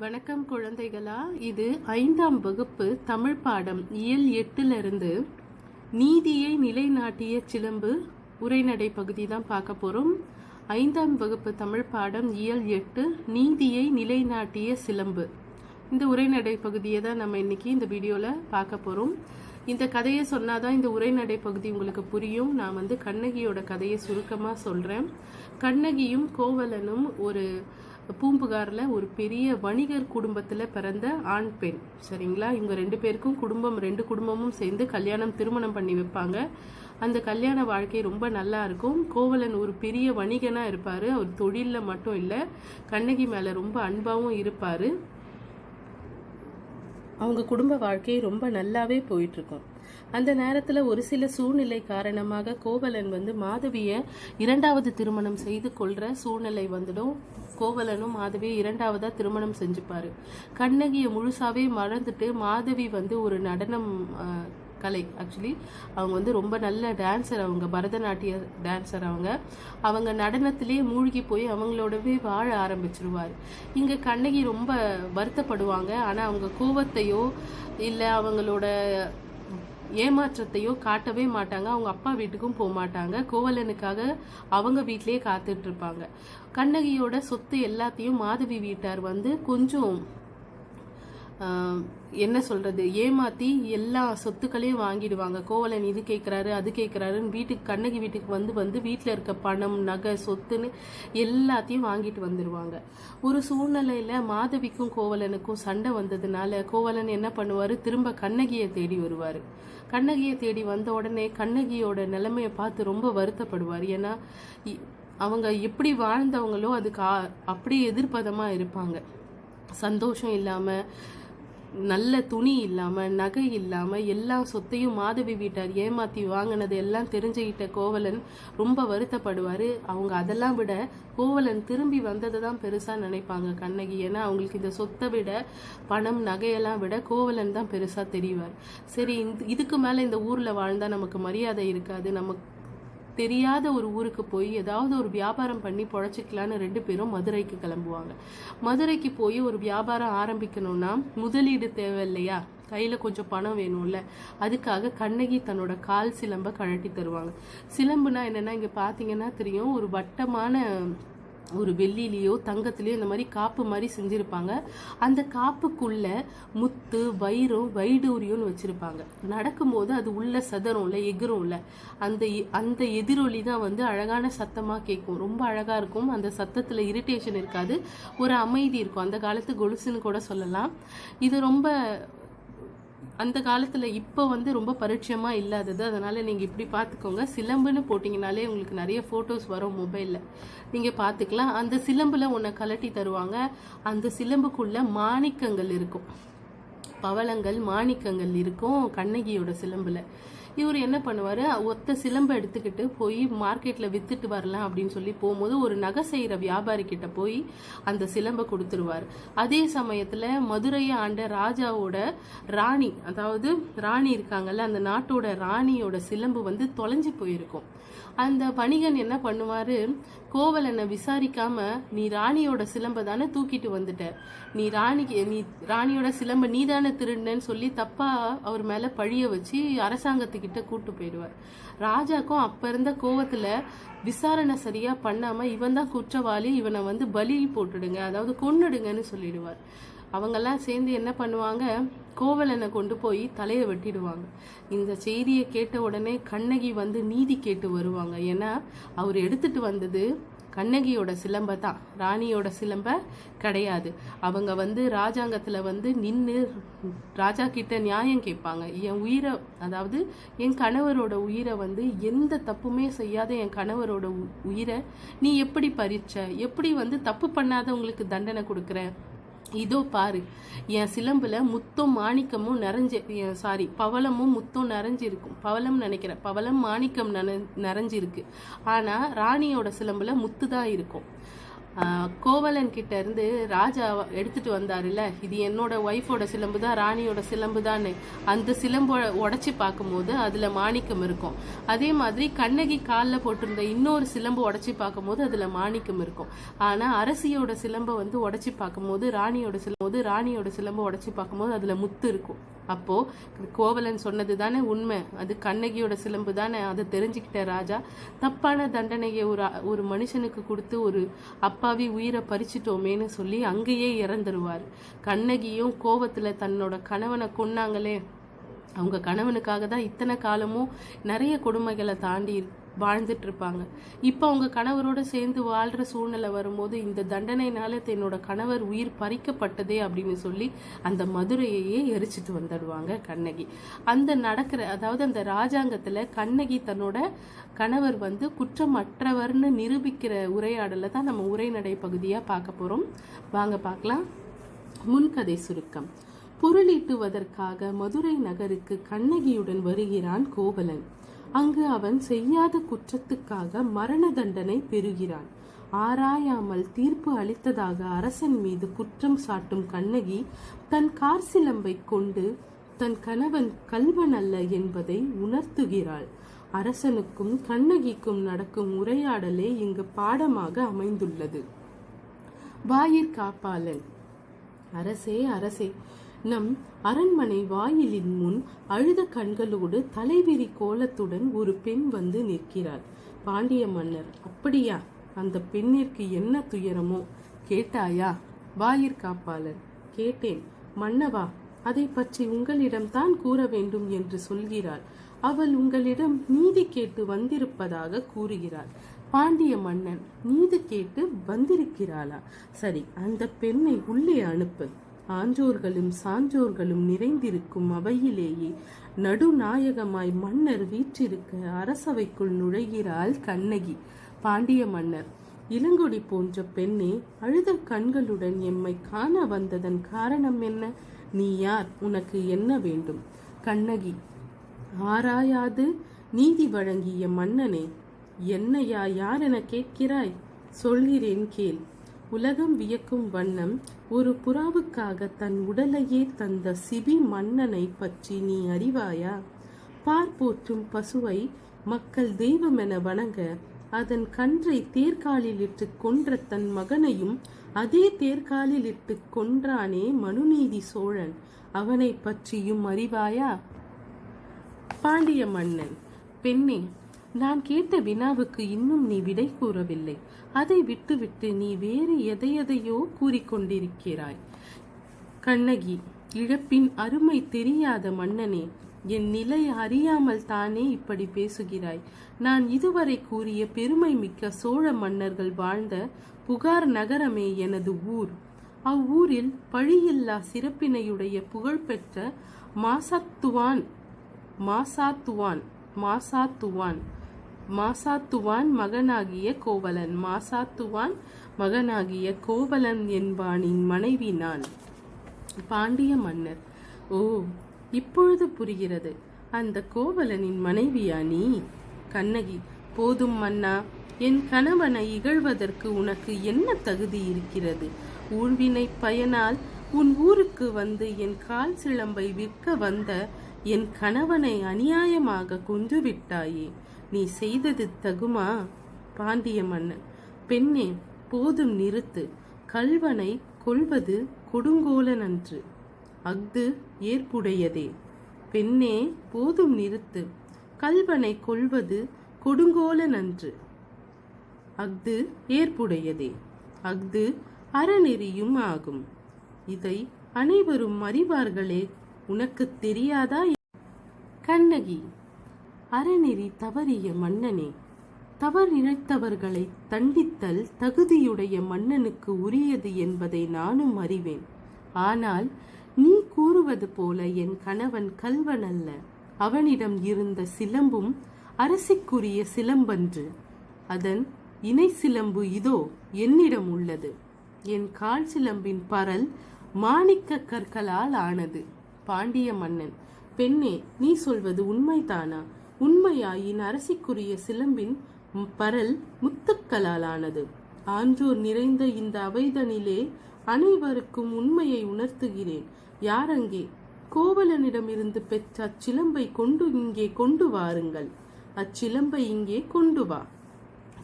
வணக்கம் குழந்தைகளா இது ஐந்தாம் வகுப்பு தமிழ் பாடம் இயல் எட்டுலேருந்து நீதியை நிலைநாட்டிய சிலம்பு உரைநடை பகுதி தான் பார்க்க போகிறோம் ஐந்தாம் வகுப்பு தமிழ் பாடம் இயல் எட்டு நீதியை நிலைநாட்டிய சிலம்பு. இந்த உரைநடை பகுதியை தான் நம்ம இன்னைக்கு இந்த வீடியோவில் பார்க்க போகிறோம் இந்த கதையை சொன்னாதான் இந்த உரைநடை பகுதி உங்களுக்கு புரியும். நான் வந்து கண்ணகியோட கதையை சுருக்கமாக சொல்கிறேன் கண்ணகியும் கோவலனும் ஒரு பூம்புகாரில் ஒரு பெரிய வணிகர் குடும்பத்தில் பிறந்த ஆண் பெண். சரிங்களா? இவங்க ரெண்டு பேருக்கும் குடும்பம் ரெண்டு குடும்பமும் சேர்ந்து கல்யாணம் திருமணம் பண்ணி வைப்பாங்க. அந்த கல்யாண வாழ்க்கை ரொம்ப நல்லா இருக்கும். கோவலன் ஒரு பெரிய வணிகனாக இருப்பார். அவர் தொழிலில் மட்டும் இல்லை கண்ணகி மேலே ரொம்ப அன்பாகவும் இருப்பார். அவங்க குடும்ப வாழ்க்கை ரொம்ப நல்லாவே போயிட்டுருக்கும் அந்த நேரத்தில் ஒரு சில சூழ்நிலை காரணமாக கோவலன் வந்து மாதவியை இரண்டாவது திருமணம் செய்து கொள்கிற சூழ்நிலை வந்துடும். கோவலனும் மாதவியை இரண்டாவதாக திருமணம் செஞ்சுப்பார். கண்ணகியை முழுசாவே மறந்துட்டு மாதவி வந்து ஒரு நடனம் கலை. ஆக்சுவலி அவங்க வந்து ரொம்ப நல்ல டான்சர் அவங்க பரதநாட்டிய டான்சர் அவங்க. அவங்க நடனத்திலே மூழ்கி போய் அவங்களோடவே வாழ ஆரம்பிச்சிருவார். இங்கே கண்ணகி ரொம்ப வருத்தப்படுவாங்க. ஆனால் அவங்க கோவத்தையோ இல்லை அவங்களோட ஏமாற்றத்தையோ காட்டவே மாட்டாங்க. அவங்க அப்பா வீட்டுக்கும் போக மாட்டாங்க. கோவலனுக்காக அவங்க வீட்லேயே காத்துட்ருப்பாங்க கண்ணகியோட சொத்து எல்லாத்தையும் மாதவி வீட்டார் வந்து கொஞ்சம் என்ன சொல்றது? ஏமாத்தி எல்லா சொத்துக்களையும் வாங்கிடுவாங்க. கோவலன் இது கேட்குறாரு அது கேட்குறாருன்னு வீட்டுக்கு கண்ணகி வீட்டுக்கு வந்து வந்து வீட்டில் இருக்க பணம் நகை சொத்துன்னு எல்லாத்தையும் வாங்கிட்டு வந்துடுவாங்க ஒரு சூழ்நிலையில மாதவிக்கும் கோவலனுக்கும் சண்டை வந்ததுனால கோவலன் என்ன பண்ணுவாரு? திரும்ப கண்ணகியை தேடி வருவார். கண்ணகியை தேடி வந்த உடனே கண்ணகியோட நிலைமையை பார்த்து ரொம்ப வருத்தப்படுவார். ஏன்னா இ- அவங்க எப்படி வாழ்ந்தவங்களோ அதுக்கு அப்படி அப்படியே இருப்பாங்க. சந்தோஷம் இல்லாமல் நல்ல துணி இல்லாமல் நகை இல்லாமல் எல்லா சொத்தையும் மாதவி வீட்டார் ஏமாத்தி வாங்கினது எல்லாம் தெரிஞ்சுக்கிட்ட கோவலன் ரொம்ப வருத்தப்படுவார். அவங்க அதெல்லாம் விட கோவலன் திரும்பி வந்ததை தான் பெருசாக நினைப்பாங்க கண்ணகி. ஏன்னா அவங்களுக்கு இந்த சொத்தை விட பணம் நகையெல்லாம் விட கோவலன் தான் பெருசாக தெரிவார். சரி இந்த இதுக்கு மேலே இந்த ஊரில் வாழ்ந்தால் நமக்கு மரியாதை இருக்காது. நமக்கு தெரியாத ஒரு ஊருக்கு போய் ஏதாவது ஒரு வியாபாரம் பண்ணி பொழைச்சிக்கலான்னு ரெண்டு பேரும் மதுரைக்கு கிளம்புவாங்க. மதுரைக்கு போய் ஒரு வியாபாரம் ஆரம்பிக்கணும்னா முதலீடு தேவை இல்லையா? கையில் கொஞ்சம் பணம் வேணும்ல. அதுக்காக கண்ணகி தன்னோட கால் சிலம்பை கழட்டி தருவாங்க. சிலம்புனா என்னென்னா இங்கே பார்த்தீங்கன்னா தெரியும் ஒரு வட்டமான ஒரு வெள்ளிலேயோ தங்கத்திலேயோ இந்த மாதிரி காப்பு மாதிரி செஞ்சுருப்பாங்க. அந்த காப்புக்குள்ள முத்து வைரம் வைடூரியம்னு வச்சுருப்பாங்க. நடக்கும்போது அது உள்ள சதரும்ல எகிரும்ல அந்த அந்த எதிரொலி தான் வந்து அழகான சத்தமாக கேட்கும். ரொம்ப அழகாக இருக்கும். அந்த சத்தத்தில் இரிட்டேஷன் இருக்காது. ஒரு அமைதி இருக்கும். அந்த காலத்து கொலுசுன்னு கூட சொல்லலாம். இது ரொம்ப அந்த காலத்தில் இப்போ வந்து ரொம்ப பரிட்சயமாக இல்லாதது. அதனால் நீங்கள் இப்படி பார்த்துக்கோங்க சிலம்புன்னு போட்டிங்கனாலே உங்களுக்கு நிறைய ஃபோட்டோஸ் வரும் மொபைலில் நீங்கள் பார்த்துக்கலாம் அந்த சிலம்பில் உன்னை கலட்டி தருவாங்க. அந்த சிலம்புக்குள்ளே மாணிக்கங்கள் இருக்கும். பவளங்கள் மாணிக்கங்கள் இருக்கும் கண்ணகியோட சிலம்பில். இவர் என்ன பண்ணுவார்? ஒத்த சிலம்பை எடுத்துக்கிட்டு போய் மார்க்கெட்டில் விற்றுட்டு வரலாம் அப்படின்னு சொல்லி போகும்போது ஒரு நகை செய்கிற வியாபாரி கிட்ட போய் அந்த சிலம்பை கொடுத்துருவார். அதே சமயத்தில் மதுரையை ஆண்ட ராஜாவோட ராணி அதாவது ராணி இருக்காங்கல்ல அந்த நாட்டோட ராணியோட சிலம்பு வந்து தொலைஞ்சு போயிருக்கும். அந்த வணிகன் என்ன பண்ணுவார்? கோவலனை விசாரிக்காம நீ ராணியோட சிலம்பை தானே தூக்கிட்டு வந்துட்ட. நீ ராணிக்கு நீ ராணியோட சிலம்பை நீ தானே திருடினன்னு சொல்லி தப்பா அவர் மேலே பழிய வச்சு அரசாங்கத்துக்கிட்ட கிட்ட கூட்டு போயிடுவார். ராஜாக்கும் அப்ப இருந்த கோவத்துல விசாரணை சரியா பண்ணாம இவன் தான் குற்றவாளி இவனை வந்து பலி போட்டுடுங்க அதாவது கொன்னுடுங்கன்னு சொல்லிடுவார். அவங்கெல்லாம் சேர்ந்து என்ன பண்ணுவாங்க? கோவலனை கொண்டு போய் தலையை வெட்டிடுவாங்க. இந்த செய்தியை கேட்ட உடனே கண்ணகி வந்து நீதி கேட்டு வருவாங்க. ஏன்னா அவர் எடுத்துட்டு வந்தது கண்ணகியோட சிலம்பை தான். ராணியோட சிலம்ப கிடையாது. அவங்க வந்து ராஜாங்கத்தில் வந்து நின்று ராஜா கிட்ட நியாயம் கேட்பாங்க. என் உயிரை அதாவது என் கணவரோட உயிரை வந்து எந்த தப்புமே செய்யாத என் கணவரோட உ- உயிரை நீ எப்படி பறிச்ச? எப்படி வந்து தப்பு பண்ணாதவங்களுக்கு தண்டனை கொடுக்குற? இதோ பாரு என் சிலம்புல முத்தும் மாணிக்கமும் நிறைஞ்சு சாரி பவளமும் முத்தும் நிறைஞ்சிருக்கும். பவளம் நினைக்கிறேன். பவளம் மாணிக்கம் நன நிறைஞ்சிருக்கு. ஆனா ராணியோட சிலம்புல முத்து தான் இருக்கும். கோவலன் கிட்ட இருந்து ராஜா எடுத்துட்டு வந்தாருல்ல இது என்னோட ஒய்ஃபோட சிலம்பு தான் ராணியோட சிலம்பு தான் அந்த சிலம்பு உடச்சி பார்க்கும்போது அதுல மாணிக்கம் இருக்கும். அதே மாதிரி கண்ணகி காலில் போட்டிருந்த இன்னொரு சிலம்பு உடச்சி பார்க்கும்போது அதுல மாணிக்கம் இருக்கும். ஆனா அரசியோட சிலம்பை வந்து உடைச்சி பார்க்கும்போது ராணியோட சிலம்போது ராணியோட சிலம்பை உடச்சி பார்க்கும்போது அதுல முத்து இருக்கும். அப்போ கோவலன் சொன்னது தானே உண்மை? அது கண்ணகியோட சிலம்பு தானே அதை தெரிஞ்சுக்கிட்ட ராஜா தப்பான தண்டனையை ஒரு ஒரு மனுஷனுக்கு கொடுத்து ஒரு அப்பாவி உயிரை பறிச்சிட்டோமேன்னு சொல்லி அங்கேயே இறந்துருவார். கண்ணகியும் கோவத்தில் தன்னோட கணவனை கொன்னாங்களே. அவங்க கணவனுக்காக தான் இத்தனை காலமும் நிறைய கொடுமைகளை தாண்டி வாழ்ந்துட்டு இருப்பாங்க இப்போ அவங்க கணவரோட சேர்ந்து வாழ்ற சூழ்நிலை வரும்போது இந்த தண்டனைனால தன்னோட கணவர் உயிர் பறிக்கப்பட்டதே அப்படின்னு சொல்லி அந்த மதுரையையே எரிச்சிட்டு வந்துடுவாங்க கண்ணகி. அந்த நடக்கிற அதாவது அந்த ராஜாங்கத்துல கண்ணகி தன்னோட கணவர் வந்து குற்றமற்றவர்னு நிரூபிக்கிற உரையாடலை தான் நம்ம உரைநடை பகுதியா பார்க்க போறோம். வாங்க பார்க்கலாம். முன்கதை சுருக்கம். பொருளீட்டுவதற்காக மதுரை நகருக்கு கண்ணகியுடன் வருகிறான் கோவலன். அங்கு அவன் செய்யாத குற்றத்துக்காக மரண தண்டனை பெறுகிறான். ஆராயாமல் தீர்ப்பு அளித்ததாக அரசன் மீது குற்றம் சாட்டும் கண்ணகி தன் கார் சிலம்பை கொண்டு தன் கணவன் கல்வன் அல்ல என்பதை உணர்த்துகிறாள். அரசனுக்கும் கண்ணகிக்கும் நடக்கும் உரையாடலே இங்கு பாடமாக அமைந்துள்ளது. வாயிற் காப்பாளன் அரசே அரசே நம் அரண்மனை வாயிலின் முன் அழுத கண்களோடு தலைவிரி கோலத்துடன் ஒரு பெண் வந்து நிற்கிறாள். பாண்டிய மன்னர் அப்படியா? அந்த பெண்ணிற்கு என்ன துயரமோ? கேட்டாயா? வாயிற்காப்பாளர் கேட்டேன். மன்னவா அதை பற்றி உங்களிடம்தான் கூற வேண்டும் என்று சொல்கிறாள். அவள் உங்களிடம் நீதி கேட்டு வந்திருப்பதாக கூறுகிறாள். பாண்டிய மன்னன் நீதி கேட்டு வந்திருக்கிறாளா? சரி அந்த பெண்ணை உள்ளே அனுப்பு. ஆன்றோர்களும் சான்றோர்களும் நிறைந்திருக்கும் அவையிலேயே நடுநாயகமாய் மன்னர் வீற்றிருக்க அரசவைக்குள் நுழைகிறாள் கண்ணகி. பாண்டிய மன்னர் இளங்கொடி போன்ற பெண்ணே அழுத கண்களுடன் எம்மை காண வந்ததன் காரணம் என்ன? நீ யார்? உனக்கு என்ன வேண்டும்? கண்ணகி ஆராயாது? நீதி வழங்கிய மன்னனே என்னையா யார் என கேட்கிறாய்? சொல்கிறேன் கேள். உலகம் வியக்கும் வண்ணம் ஒரு புறாவுக்காக தன் உடலையே தந்த சிபி மன்னனை பற்றி நீ அறிவாயா? பார் போற்றும் பசுவை மக்கள் தெய்வமென வணங்க அதன் கன்றை தேர்காலில் இட்டு கொன்ற தன் மகனையும் அதே தேர்காலில் இட்டு கொன்றானே மனுநீதி சோழன் அவனை பற்றியும் அறிவாயா? பாண்டிய மன்னன் பெண்ணே நான் கேட்ட வினாவுக்கு இன்னும் நீ விடை கூறவில்லை. அதை விட்டுவிட்டு நீ வேறு எதையெதையோ கூறிக்கொண்டிருக்கிறாய். கண்ணகி இழப்பின் அருமை தெரியாத மன்னனே என் நிலை அறியாமல் தானே இப்படி பேசுகிறாய். நான் இதுவரை கூறிய பெருமை மிக்க சோழ மன்னர்கள் வாழ்ந்த புகார் நகரமே எனது ஊர். அவ்வூரில் பழியில்லா சிறப்பினையுடைய புகழ்பெற்ற மாசத்துவான் மாசாத்துவான் மாசாத்துவான். மாசாத்துவான் மகனாகிய கோவலன். மாசாத்துவான் மகனாகிய கோவலன் என்பானின் மனைவி நான். பாண்டிய மன்னர் ஓ இப்பொழுது புரிகிறது. அந்த கோவலனின் மனைவியா நீ? கண்ணகி போதும் மன்னா என் கணவனை இகழ்வதற்கு உனக்கு என்ன தகுதி இருக்கிறது? ஊழ்வினை பயனால் உன் ஊருக்கு வந்து என் கால் சிலம்பை விற்க வந்த என் கணவனை அநியாயமாக கொன்றுவிட்டாயே நீ செய்தது தகுமா? பாண்டிய மன்னன். பெண்ணே போதும் நிறுத்து. கல்வனை கொள்வது கொடுங்கோலனன்று. அஃது ஏற்புடையதே. பெண்ணே போதும் நிறுத்து. கல்வனை கொள்வது கொடுங்கோலனன்று. அஃது ஏற்புடையதே. அஃது அறநெறியும் ஆகும். இதை அனைவரும் அறிவார்களே. உனக்கு தெரியாதா? கண்ணகி. அறநெறி தவறிய மன்னனே தவறிழைத்தவர்களை தண்டித்தல் தகுதியுடைய மன்னனுக்கு உரியது என்பதை நானும் அறிவேன். ஆனால் நீ கூறுவது போல என் கணவன் கல்வன் அல்ல அவனிடம் இருந்த சிலம்பும் அரசிக்குரிய சிலம்பன்று. அதன் இணை சிலம்பு இதோ என்னிடம் உள்ளது. என் கால் சிலம்பின் பரல் மாணிக்க கற்களால் ஆனது. பாண்டிய மன்னன் பெண்ணே நீ சொல்வது உண்மைதானா? உண்மையாயின் அரசிக்குரிய சிலம்பின் பரல் முத்துக்களால் ஆனது ஆன்றோர் நிறைந்த இந்த அவைதனிலே அனைவருக்கும் உண்மையை உணர்த்துகிறேன். யாரங்கே கோவலனிடமிருந்து பெற்ற அச்சிலம்பை கொண்டு இங்கே கொண்டு வாருங்கள். அச்சிலம்பை இங்கே கொண்டு வா.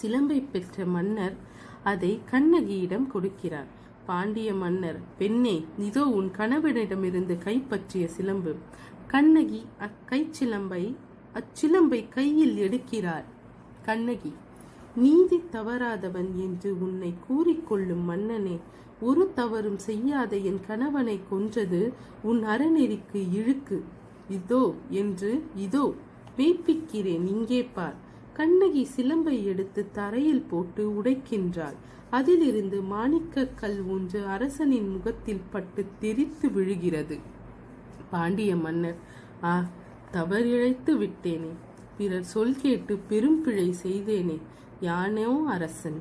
சிலம்பை பெற்ற மன்னர் அதை கண்ணகியிடம் கொடுக்கிறார். பாண்டிய மன்னர் பெண்ணே இதோ உன் கணவனிடமிருந்து கைப்பற்றிய சிலம்பு. கண்ணகி அக்கைச்சிலம்பை அச்சிலம்பை கையில் எடுக்கிறார். கண்ணகி நீதி தவறாதவன் என்று உன்னை கூறிக்கொள்ளும் மன்னனே ஒரு தவறும் செய்யாத என் கணவனை கொன்றது உன் அறநெறிக்கு இழுக்கு. இதோ என்று இதோ மெய்ப்பிக்கிறேன் இங்கே பார். கண்ணகி சிலம்பை எடுத்து தரையில் போட்டு உடைக்கின்றாள். அதிலிருந்து மாணிக்கக் கல் ஒன்று அரசனின் முகத்தில் பட்டு தெரித்து விழுகிறது. பாண்டிய மன்னர் ஆ தவறிழைத்து விட்டேனே. பிறர் சொல் கேட்டு பெரும் பிழை செய்தேனே யானோ அரசன்.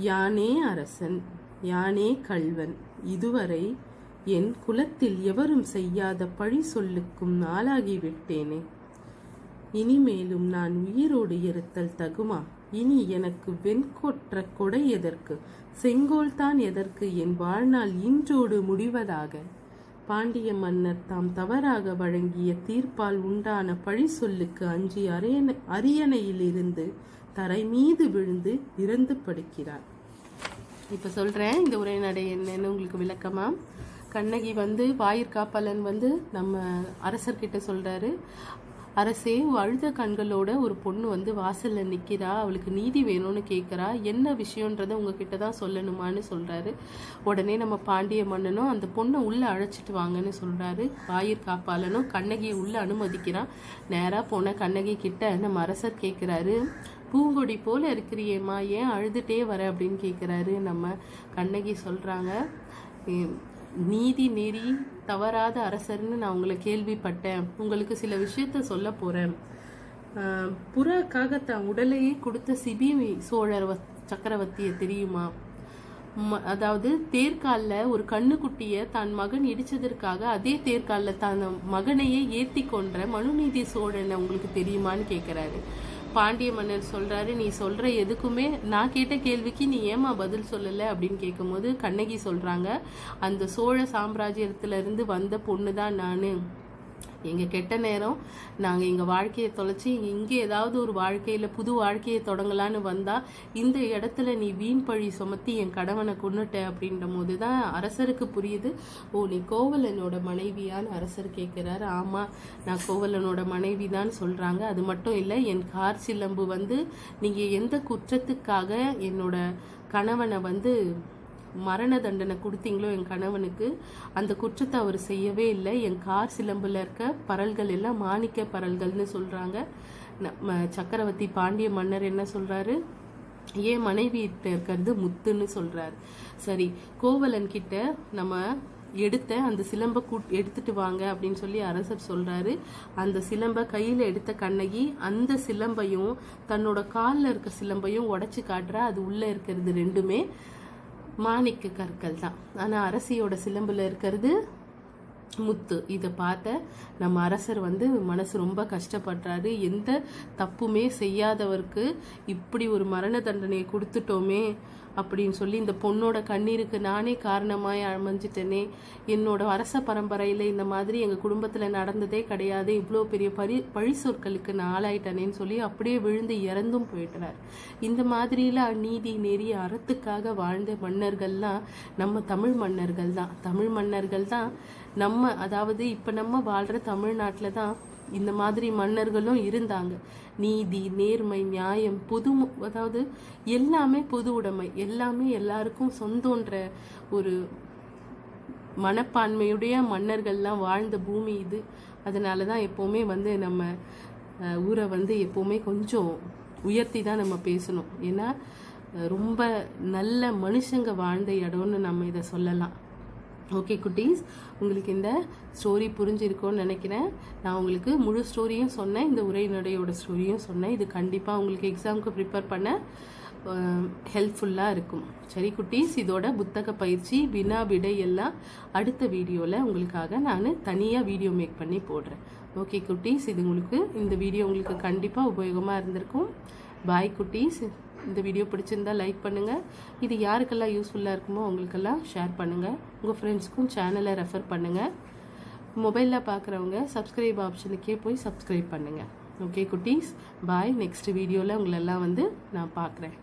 யானே அரசன் யானே கள்வன். இதுவரை என் குலத்தில் எவரும் செய்யாத பழி சொல்லுக்கும் நாளாகிவிட்டேனே இனிமேலும் நான் உயிரோடு இருத்தல் தகுமா? இனி எனக்கு வெண்கொற்ற கொடை எதற்கு? செங்கோல்தான் எதற்கு? என் வாழ்நாள் இன்றோடு முடிவதாக. பாண்டிய மன்னர் தாம் தவறாக வழங்கிய தீர்ப்பால் உண்டான பழி சொல்லுக்கு அஞ்சி அரியணை அரியணையிலிருந்து தரை மீது விழுந்து இறந்து படுக்கிறார். இப்போ சொல்கிறேன் இந்த உரைநடை என்னன்னு உங்களுக்கு விளக்கமா? கண்ணகி வந்து வாயிற்காப்பாளன் வந்து நம்ம அரசர்கிட்ட சொல்கிறாரு அரசே அழுத கண்களோட ஒரு பொண்ணு வந்து வாசல்ல நிக்கிறா அவளுக்கு நீதி வேணும்னு கேட்குறா என்ன விஷயன்றத உங்ககிட்ட தான் சொல்லணுமான்னு சொல்றாரு. உடனே நம்ம பாண்டிய மன்னனும் அந்த பொண்ணை உள்ள அழைச்சிட்டு வாங்கன்னு சொல்றாரு. வாயிற் காப்பாளனும் கண்ணகியை உள்ள அனுமதிக்கிறான் நேரா போன கண்ணகி கிட்ட நம்ம அரசர் கேட்குறாரு பூங்கொடி போல இருக்கிறியேம்மா ஏன் அழுதுட்டே வர? அப்படின்னு கேட்குறாரு நம்ம கண்ணகி சொல்றாங்க. "ஏ- நீதி நெறி தவறாத அரசர்னு நான் உங்களை கேள்விப்பட்டேன். உங்களுக்கு சில விஷயத்த சொல்ல போறேன். புறக்காக புறாக்காக தன் உடலையே கொடுத்த சிபி சோழர் சக்கரவர்த்தியை தெரியுமா? அதாவது தேர்காலில் ஒரு கண்ணுக்குட்டியை தன் மகன் இடிச்சதற்காக அதே தேர்காலில் தன் மகனையே ஏற்றி கொன்ற மனுநீதி சோழனை உங்களுக்கு தெரியுமான்னு கேட்குறாரு பாண்டிய மன்னர் சொல்றாரு நீ சொல்ற எதுக்குமே நான் கேட்ட கேள்விக்கு நீ ஏமா பதில் சொல்லலை? அப்படின்னு கேட்கும்போது கண்ணகி சொல்றாங்க அந்த சோழ சாம்ராஜ்யத்துல இருந்து வந்த பொண்ணு தான் நானு. எங்கள் கெட்ட நேரம் நாங்கள் எங்கள் வாழ்க்கையை தொலைச்சி இங்கே ஏதாவது ஒரு வாழ்க்கையில் புது வாழ்க்கையை தொடங்கலான்னு வந்தால் இந்த இடத்துல நீ வீண் பழி சுமத்தி என் கணவனை கொண்டுட்ட அப்படின்ற போது தான் அரசருக்கு புரியுது. ஓ நீ கோவலனோட மனைவியான்னு அரசர் கேட்குறாரு. ஆமாம் நான் கோவலனோட மனைவி தான் சொல்கிறாங்க அது மட்டும் இல்லை என் கார் சிலம்பு வந்து நீங்கள் எந்த குற்றத்துக்காக என்னோட கணவனை வந்து மரண தண்டனை கொடுத்தீங்களோ என் கணவனுக்கு அந்த குற்றத்தை அவர் செய்யவே இல்லை. என் கார் சிலம்பில் இருக்க பரல்கள் எல்லாம் மாணிக்க பரல்கள்னு சொல்கிறாங்க நம்ம சக்கரவர்த்தி பாண்டிய மன்னர் என்ன சொல்கிறாரு ஏன் மனைவி இருக்கிறது முத்துன்னு சொல்கிறாரு சரி கோவலன் கிட்ட நம்ம எடுத்த அந்த சிலம்பை கூட் எடுத்துட்டு வாங்க அப்படின்னு சொல்லி அரசர் சொல்றாரு. அந்த சிலம்பை கையில் எடுத்த கண்ணகி அந்த சிலம்பையும் தன்னோட காலில் இருக்க சிலம்பையும் உடச்சி காட்டுறா. அது உள்ளே இருக்கிறது ரெண்டுமே. மாணிக்க கற்கள் தான். ஆனா அரசியோட சிலம்புல இருக்கிறது முத்து. இதை பார்த்த நம்ம அரசர் வந்து மனசு ரொம்ப கஷ்டப்படுறாரு. எந்த தப்புமே செய்யாதவருக்கு இப்படி ஒரு மரண தண்டனையை கொடுத்துட்டோமே அப்படின்னு சொல்லி இந்த பொண்ணோட கண்ணீருக்கு நானே காரணமாய் அமைஞ்சிட்டேனே. என்னோட அரச பரம்பரையில் இந்த மாதிரி எங்கள் குடும்பத்தில் நடந்ததே கிடையாது. இவ்வளோ பெரிய பரி பழி சொற்களுக்கு நான் ஆளாயிட்டனேன்னு சொல்லி அப்படியே விழுந்து இறந்தும் போயிட்டார் இந்த மாதிரியில் நீதி நெறி அறத்துக்காக வாழ்ந்த மன்னர்கள்லாம் நம்ம தமிழ் மன்னர்கள் தான் தமிழ் மன்னர்கள் தான் நம்ம அதாவது இப்போ நம்ம வாழ்கிற தமிழ்நாட்டில் தான் இந்த மாதிரி மன்னர்களும் இருந்தாங்க. நீதி நேர்மை நியாயம் பொது அதாவது எல்லாமே பொது உடைமை. எல்லாமே எல்லாருக்கும் சொந்தன்ற ஒரு மனப்பான்மையுடைய மன்னர்கள்லாம் வாழ்ந்த பூமி இது. அதனால தான் எப்போவுமே வந்து நம்ம ஊரை வந்து எப்போவுமே கொஞ்சம் உயர்த்தி தான் நம்ம பேசணும். ஏன்னா ரொம்ப நல்ல மனுஷங்க வாழ்ந்த இடம்னு நம்ம இதை சொல்லலாம். ஓகே குட்டீஸ் உங்களுக்கு இந்த ஸ்டோரி புரிஞ்சிருக்கோன்னு நினைக்கிறேன். நான் உங்களுக்கு முழு ஸ்டோரியும் சொன்னேன் இந்த உரைநடையோட ஸ்டோரியும் சொன்னேன். இது கண்டிப்பாக உங்களுக்கு எக்ஸாமுக்கு ப்ரிப்பேர் பண்ண ஹெல்ப்ஃபுல்லாக இருக்கும். சரி குட்டீஸ் இதோட புத்தக பயிற்சி வினா விடை எல்லாம் அடுத்த வீடியோவில் உங்களுக்காக நான் தனியாக வீடியோ மேக் பண்ணி போடுறேன். ஓகே குட்டீஸ் இது உங்களுக்கு இந்த வீடியோ உங்களுக்கு கண்டிப்பாக உபயோகமாக இருந்திருக்கும். பாய் குட்டீஸ். இந்த வீடியோ பிடிச்சிருந்தா லைக் பண்ணுங்கள் இது யாருக்கெல்லாம் யூஸ்ஃபுல்லாக இருக்குமோ அவங்களுக்கெல்லாம் ஷேர் பண்ணுங்கள் உங்கள் ஃப்ரெண்ட்ஸ்க்கும் சேனலை ரெஃபர் பண்ணுங்கள் மொபைலில் பார்க்குறவங்க சப்ஸ்கிரைப் ஆப்ஷனுக்கே போய் சப்ஸ்கிரைப் பண்ணுங்கள் ஓகே குட்டீஸ்? பாய் நெக்ஸ்ட் வீடியோவில் உங்களெல்லாம் வந்து நான் பார்க்குறேன்